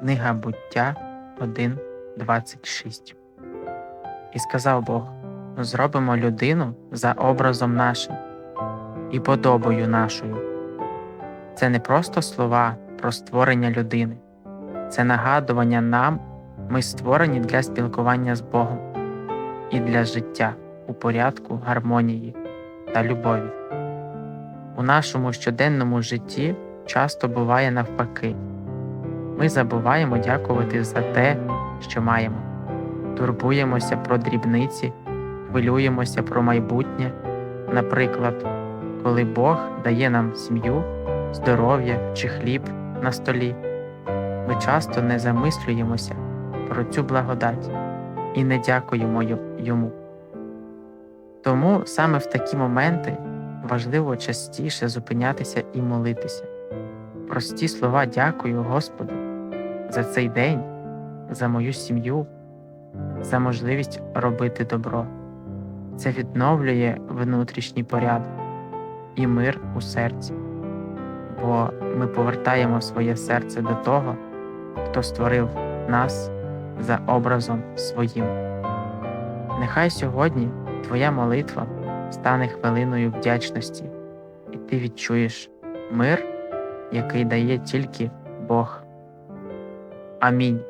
Книга буття 1.26. І сказав Бог: зробимо людину за образом нашим і подобою нашою. Це не просто слова про створення людини, це нагадування нам, ми створені для спілкування з Богом і для життя у порядку гармонії та любові. У нашому щоденному житті часто буває навпаки. Ми забуваємо дякувати за те, що маємо, турбуємося про дрібниці, хвилюємося про майбутнє, наприклад, коли Бог дає нам сім'ю, здоров'я чи хліб на столі. Ми часто не замислюємося про цю благодать і не дякуємо йому. Тому саме в такі моменти важливо частіше зупинятися і молитися. Прості слова дякую, Господи, за цей день, за мою сім'ю, за можливість робити добро. Це відновлює внутрішній порядок і мир у серці, бо ми повертаємо своє серце до того, хто створив нас за образом своїм. Нехай сьогодні твоя молитва стане хвилиною вдячності, і ти відчуєш мир, який дає тільки Бог. Амінь.